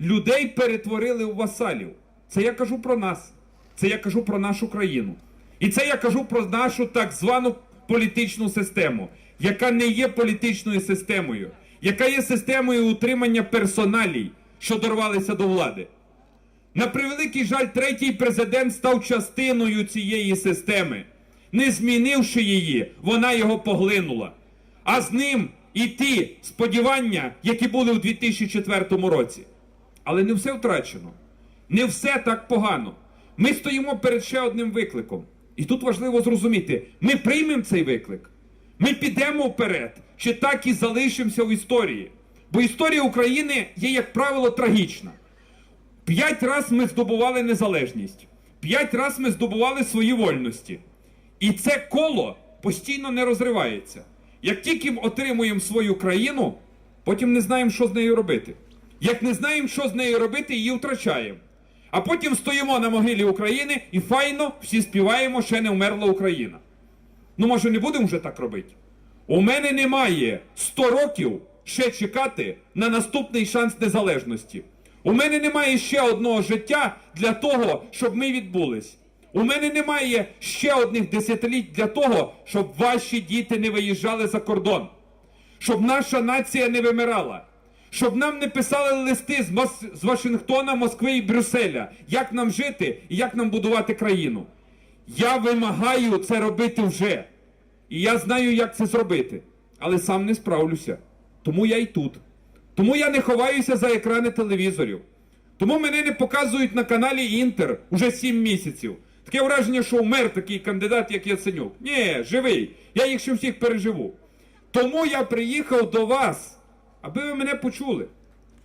людей перетворили у васалів. Це я кажу про нас. Це я кажу про нашу країну. І це я кажу про нашу так звану політичну систему, яка не є політичною системою, яка є системою утримання персоналій, що дорвалися до влади. На превеликий жаль, третій президент став частиною цієї системи. Не змінивши її, вона його поглинула. А з ним і ті сподівання, які були у 2004 році. Але не все втрачено. Не все так погано. Ми стоїмо перед ще одним викликом. І тут важливо зрозуміти: ми приймемо цей виклик. Ми підемо вперед, чи так і залишимося в історії. Бо історія України є, як правило, трагічна. П'ять раз ми здобували незалежність, п'ять раз ми здобували свої вольності. І це коло постійно не розривається. Як тільки отримуємо свою країну, потім не знаємо, що з нею робити. Як не знаємо, що з нею робити, її втрачаємо. А потім стоїмо на могилі України і файно всі співаємо, ще не вмерла Україна. Ну, може, не будемо вже так робити? У мене немає 100 років ще чекати на наступний шанс незалежності. У мене немає ще одного життя для того, щоб ми відбулись. У мене немає ще одних десятиліть для того, щоб ваші діти не виїжджали за кордон, щоб наша нація не вимирала, щоб нам не писали листи з, Мос- з Вашингтона, Москви і Брюсселя, як нам жити і як нам будувати країну. Я вимагаю це робити вже. І я знаю, як це зробити, але сам не справлюся. Тому я й тут. Тому я не ховаюся за екрани телевізорів. Тому мене не показують на каналі Інтер уже 7 місяців. Таке враження, що вмер такий кандидат, як Яценюк. Ні, живий. Я їх ще всіх переживу. Тому я приїхав до вас, аби ви мене почули,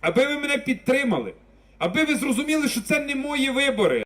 аби ви мене підтримали, аби ви зрозуміли, що це не мої вибори.